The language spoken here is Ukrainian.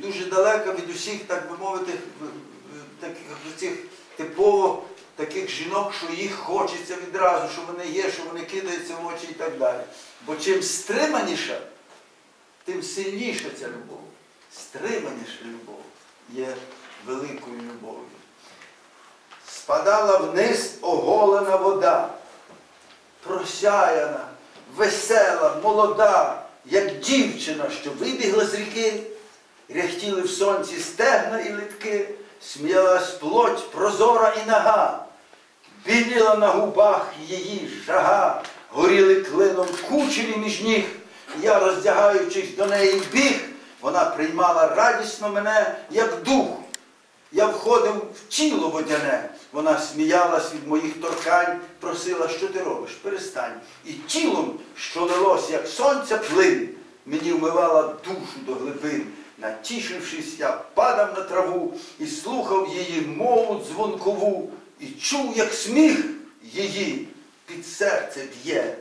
дуже далека від усіх, так би мовити, таких цих типово таких жінок, що їх хочеться відразу, що вони є, що вони кидаються в очі і так далі. Бо чим стриманіша, тим сильніша ця любов. Стриманіша любов є великою любов'ю. Спадала вниз оголена вода, просяяна, весела, молода, як дівчина, що вибігла з ріки, ряхтіли в сонці стегна і литки, сміялась плоть прозора і нага, біліла на губах її жага, горіли клином кучері між ніг. Я, роздягаючись до неї біг, вона приймала радісно мене, як дух. Я входив в тіло водяне. Вона сміялась від моїх торкань, просила, що ти робиш, перестань. І тілом, що лилось, як сонця плин, мені вмивала душу до глибин. Натішившись, я падав на траву і слухав її мову дзвонкову, і чув, як сміх її під серце б'є,